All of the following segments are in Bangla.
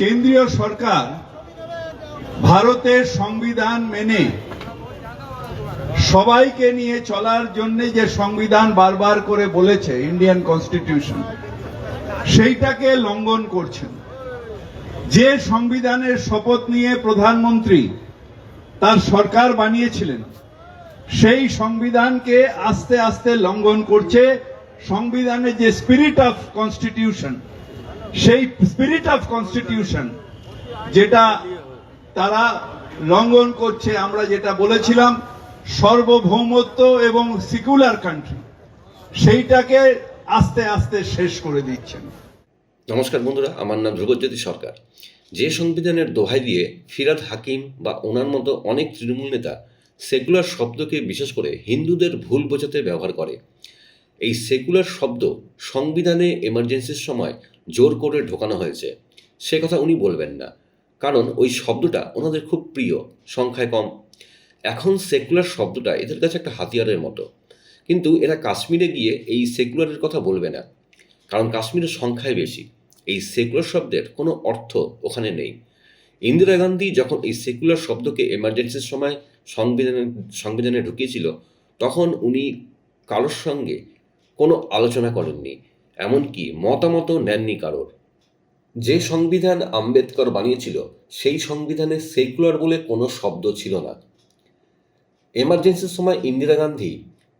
কেন্দ্রীয় সরকার ভারতের সংবিধান মেনে সবাইকে নিয়ে চলার জন্য যে সংবিধান বারবার করে বলেছে ইন্ডিয়ান কনস্টিটিউশন, সেইটাকে লঙ্ঘন করছেন। যে সংবিধানের শপথ নিয়ে প্রধানমন্ত্রী তার সরকার বানিয়েছিলেন, সেই সংবিধানকে আস্তে আস্তে লঙ্ঘন করছে। সংবিধানের যে স্পিরিট অফ কনস্টিটিউশন সেই স্পিরিট অফ কনস্টিটিউশন যেটা তারা লঙ্ঘন করছে, আমরা যেটা বলেছিলাম, সর্বভৌমত্ব এবং সিকুলার কান্ট্রি সেইটাকে আস্তে আস্তে শেষ করে দিচ্ছেন। নমস্কার বন্ধুরা, আমার নাম ধ্রুবজ্যোতি সরকার। যে সংবিধানের দোহাই দিয়ে ফিরাদ হাকিম বা ওনার মতো অনেক তৃণমূল নেতা সেকুলার শব্দকে বিশেষ করে হিন্দুদের ভুল বোঝাতে ব্যবহার করে। এই সেকুলার শব্দ সংবিধানে এমার্জেন্সির সময় জোর করে ঢোকানো হয়েছে। সে কথা উনি বলবেন না। কারণ ওই শব্দটা ওনাদের খুব প্রিয়, সংখ্যায় কম। এখন সেকুলার শব্দটা এদের কাছে একটা হাতিয়ারের মতো। কিন্তু এরা কাশ্মীরে গিয়ে এই সেকুলারের কথা বলবে না। কারণ কাশ্মীরের সংখ্যায় বেশি। এই সেকুলার শব্দের কোনো অর্থ ওখানে নেই। ইন্দিরা গান্ধী যখন এই সেকুলার শব্দকে এমার্জেন্সির সময় সংবিধানে সংবিধানে ঢুকিয়েছিল, তখন উনি কারোর সঙ্গে কোনো আলোচনা করেননি। এমনকি মতামতও নেননি কারোর। যে সংবিধান আম্বেদকর বানিয়েছিল, সেই সংবিধানে সেকুলার বলে কোনো শব্দ ছিল না। এমার্জেন্সির সময় ইন্দিরা গান্ধী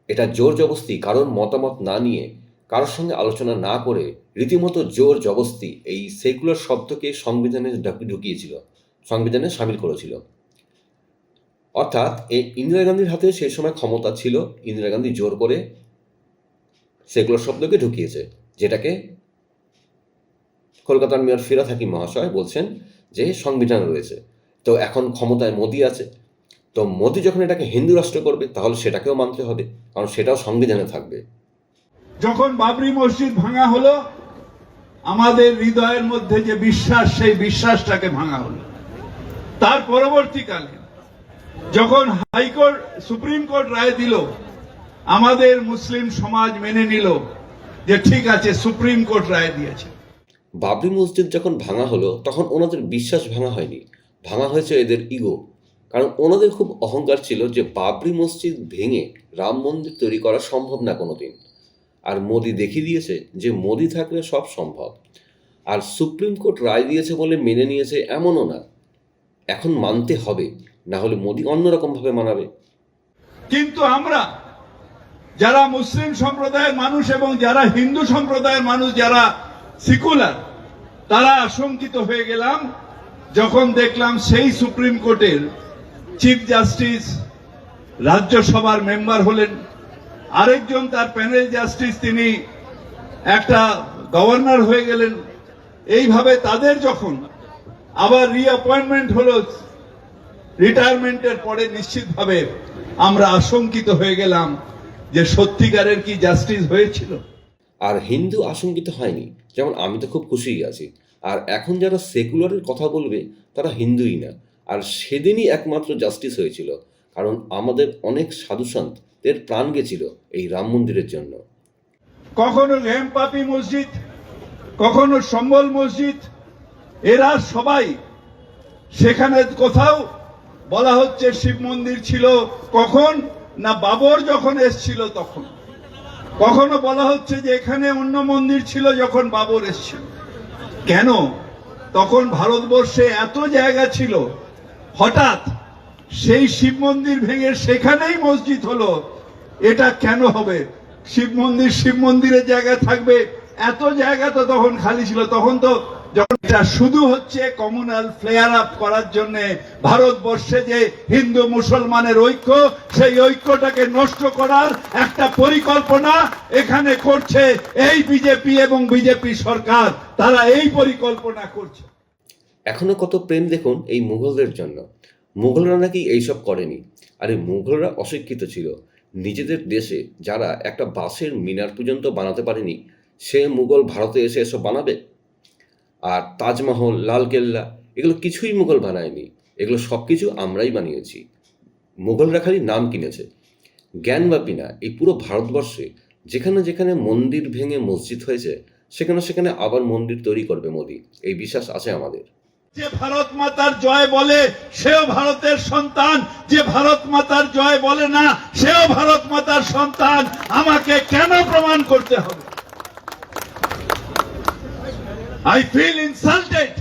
এটা জোর জবস্তি কারোর মতামত না নিয়ে, কারোর সঙ্গে আলোচনা না করে রীতিমতো জোর জবস্তি এই সেকুলার শব্দকে সংবিধানে ঢুকিয়েছিল, সংবিধানে সামিল করেছিল। অর্থাৎ এই ইন্দিরা গান্ধীর হাতে সেই সময় ক্ষমতা ছিল, ইন্দিরা গান্ধী জোর করে সেকুলার শব্দকে ঢুকিয়েছে। কলকাতার মেয়র ফিরাত হাকিম মহাশয় বলছেন যে সংবিধান রয়েছে। তো এখন ক্ষমতায় মোদি আছে। তো মোদি যখন এটাকে হিন্দু রাষ্ট্র করবে, তাহলে সেটাকেও মানতে হবে। কারণ সেটাও সংবিধানে থাকবে। যখন বাবরি মসজিদ ভাঙা হলো, আমাদের হৃদয়ের মধ্যে যে বিশ্বাস, সেই বিশ্বাসটাকে ভাঙা হলো। তার পরবর্তীকালে যখন হাইকোর্ট, সুপ্রিম কোর্ট রায় দিল, আমাদের মুসলিম সমাজ মেনে নিল যে ঠিক আছে সুপ্রিম কোর্ট রায় দিয়েছে। বাবরি মসজিদ যখন ভাঙা হলো তখন ওনাদের বিশ্বাস ভাঙা হয়নি। ভাঙা হয়েছে এদের ইগো কারণ ওনাদের খুব অহংকার ছিল যে বাবরি মসজিদ ভেঙে রাম মন্দির তৈরি করা সম্ভব না কোনো দিন আর মোদি দেখিয়ে দিয়েছে যে মোদি থাকলে সব সম্ভব। আর সুপ্রিম কোর্ট রায় দিয়েছে বলে মেনে নিয়েছে এমনও না। এখন মানতে হবে না হলে মোদি অন্যরকমভাবে মানাবে। কিন্তু আমরা যারা মুসলিম সম্প্রদায়ের মানুষ এবং যারা হিন্দু সম্প্রদায়ের মানুষ, যারা সিকুলার তারা আশঙ্কিত হয়ে গেলাম। যখন দেখলাম সেই সুপ্রিম কোর্টের চিফ জাস্টিস রাজ্যসভার মেম্বার হলেন। আরেকজন তার প্যানেল জাস্টিস তিনি একটা গভর্নর হয়ে গেলেন। এইভাবে তাদের যখন আবার রিঅ্যাপয়েন্টমেন্ট হলো রিটায়ারমেন্টের পরে নিশ্চিতভাবে আমরা আশঙ্কিত হয়ে গেলাম। যে সত্যিকারের কি জাস্টিস হয়েছিল? আর হিন্দু আশঙ্কিত হয়নি। যেমন আমি তো খুব খুশিই আছি। আর এখন যারা সেকুলারের কথা বলবে তারা হিন্দুই না। আর সেদিনই একমাত্র জাস্টিস হয়েছিল। কারণ আমাদের অনেক সাধুসন্তের প্রাণ গেছিল এই রাম মন্দিরের জন্য। কখনো রেমপাপি মসজিদ কখনো সম্বল মসজিদ এরা সবাই সেখানে কোথাও বলা হচ্ছে শিব মন্দির ছিল। কখন? না বাবর যখন এসছিল তখন। কখনো বলা হচ্ছে যে এখানে অন্য মন্দির ছিল যখন বাবর এসছিল। কেন? তখন ভারতবর্ষে এত জায়গা ছিল, হঠাৎ সেই শিব মন্দির ভেঙে সেখানেই মসজিদ হলো, এটা কেন হবে? শিব মন্দির, শিব মন্দিরের জায়গা থাকবে, এত জায়গা তো তখন খালি ছিল, তখন তো এটা শুধু হচ্ছে কমিউনাল ফ্লেয়ার আপ করার জন্য ভারতবর্ষে যে হিন্দু মুসলমানের ঐক্য, সেই ঐক্যটাকে নষ্ট করার একটা পরিকল্পনা এখানে করছে এই বিজেপি এবং বিজেপি সরকার। তারা এই পরিকল্পনা করছে। এখনও কত প্রেম দেখুন এই মুঘলদের জন্য। মুঘলরা নাকি এইসব করেনি। আর মুঘলরা অশিক্ষিত ছিল। নিজেদের দেশে যারা একটা বাসের মিনার পর্যন্ত বানাতে পারেনি, সে মুঘল ভারতে এসে এসব বানাবে? আর তাজমহল, লালকেল্লা, এগুলো কিছুই মুঘল বানায়নি। এগুলো সব কিছু আমরাই বানিয়েছি। মুঘলরা খালি নাম কিনেছে। জ্ঞানব্যাপী না এই পুরো ভারতবর্ষে যেখানে যেখানে মন্দির ভেঙে মসজিদ হয়েছে, সেখানে সেখানে আবার মন্দির তৈরি করবে মোদি। এই বিশ্বাস আছে আমাদের। যে ভারত মাতার জয় বলে, সেও ভারতের সন্তান। যে ভারত মাতার জয় বলে না, সেও ভারত মাতার সন্তান। আমাকে কেন প্রমাণ করতে হবে? আই ফিল ইনসাল্টেড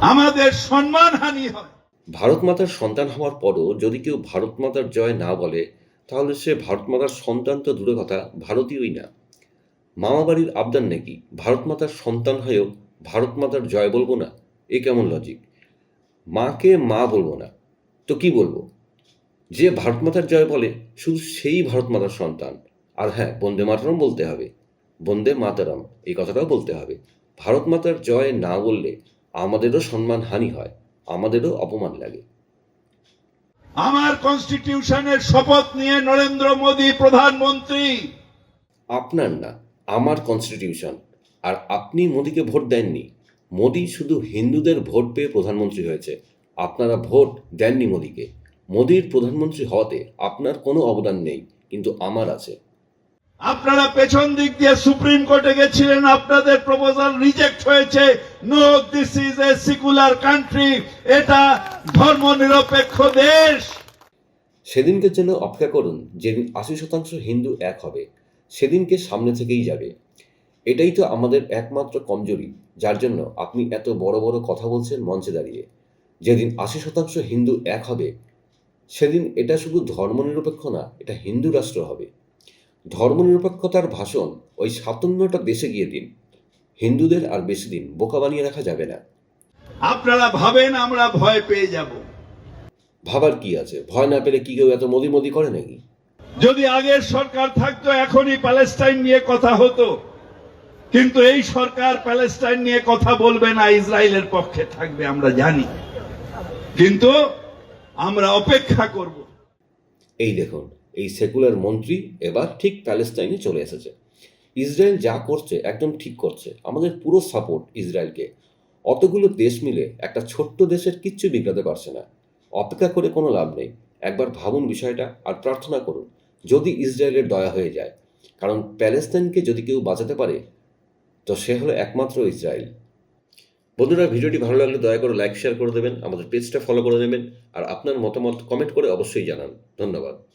আমাদের সম্মান হানি হয়। ভারত মাতার সন্তান হওয়ার পরও যদি কেউ ভারত মাতার জয় না বলে, তাহলে সে ভারত মাতার সন্তান তো দূরে কথা, ভারতীয়ই না। মামা বাড়ির আবদার নাকি, ভারত মাতার সন্তান হয়েও ভারত মাতার জয় বলব না? এ কেমন লজিক মাকে মা বলব না। তো কি বলব? যে ভারত মাতার জয় বলে, শুধু সেই ভারত মাতার সন্তান। আর হ্যাঁ বন্দে মাতরম বলতে হবে। বন্দে মাতারম এই কথাটাও বলতে হবে। ভারত মাতার জয় না বললে আমাদেরও সম্মান হানি হয় আমাদেরও অপমান লাগে। আমার কনস্টিটিউশনের শপথ নিয়ে নরেন্দ্র মোদী প্রধানমন্ত্রী। আপনার না আমার কনস্টিটিউশন। আর আপনি মোদিকে ভোট দেননি। মোদি শুধু হিন্দুদের ভোট পেয়ে প্রধানমন্ত্রী হয়েছে। আপনারা ভোট দেননি মোদিকে। মোদির প্রধানমন্ত্রী হওয়াতে আপনার কোনো অবদান নেই কিন্তু আমার আছে। আপনারা পেছন দিক দিয়ে সুপ্রিম কোর্টে গেছিলেন, আপনাদের প্রপোজাল রিজেক্ট হয়েছে। No this is a secular country এটা ধর্মনিরপেক্ষ দেশ। সেদিনকে জন্য অপেক্ষা করুন, যেদিন আশি শতাংশ হিন্দু এক হবে, সেদিনকে সামনে থেকেই যাবে। এটাই তো আমাদের একমাত্র কমজোরি, যার জন্য আপনি এত বড় বড় কথা বলছেন মঞ্চে দাঁড়িয়ে। যেদিন আশি শতাংশ হিন্দু এক হবে, সেদিন এটা শুধু ধর্মনিরপেক্ষ না, এটা হিন্দু রাষ্ট্র হবে। ধর্মনিরপেক্ষতার ভাষণ ওই সাতান্নটা দেশে গিয়ে দিন। হিন্দুদের আর বেশি দিন বোকা বানিয়ে রাখা যাবে না। আপনারা ভাবেন আমরা ভয় পেয়ে যাব। ভাবার কি আছে? ভয় না পেলে কি কেউ এত মোদি মোদি করে নাকি? যদি আগের সরকার থাকতো এখনই প্যালেস্টাইন নিয়ে কথা হতো। কিন্তু এই সরকার প্যালেস্টাইন নিয়ে কথা বলবে না ইসরায়েলের পক্ষে থাকবে আমরা জানি। কিন্তু আমরা অপেক্ষা করব। এই দেখুন এই সেকুলার মন্ত্রী এবার ঠিক প্যালেস্টাইনে চলে এসেছে। ইসরায়েল যা করছে একদম ঠিক করছে। আমাদের পুরো সাপোর্ট ইসরায়েলকে। অতগুলো দেশ মিলে একটা ছোট্ট দেশের কিচ্ছু বিগড়াতে পারছে না। অপেক্ষা করে কোনো লাভ নেই। একবার ভাবুন বিষয়টা আর প্রার্থনা করুন, যদি ইসরায়েলের দয়া হয়ে যায়। কারণ প্যালেস্তাইনকে যদি কেউ বাঁচাতে পারে, তো সে হলো একমাত্র ইসরায়েল। বন্ধুরা, ভিডিওটি ভালো লাগলে দয়া করে লাইক, শেয়ার করে দেবেন, আমাদের পেজটা ফলো করে দেবেন, আর আপনার মতামত কমেন্ট করে অবশ্যই জানান। ধন্যবাদ।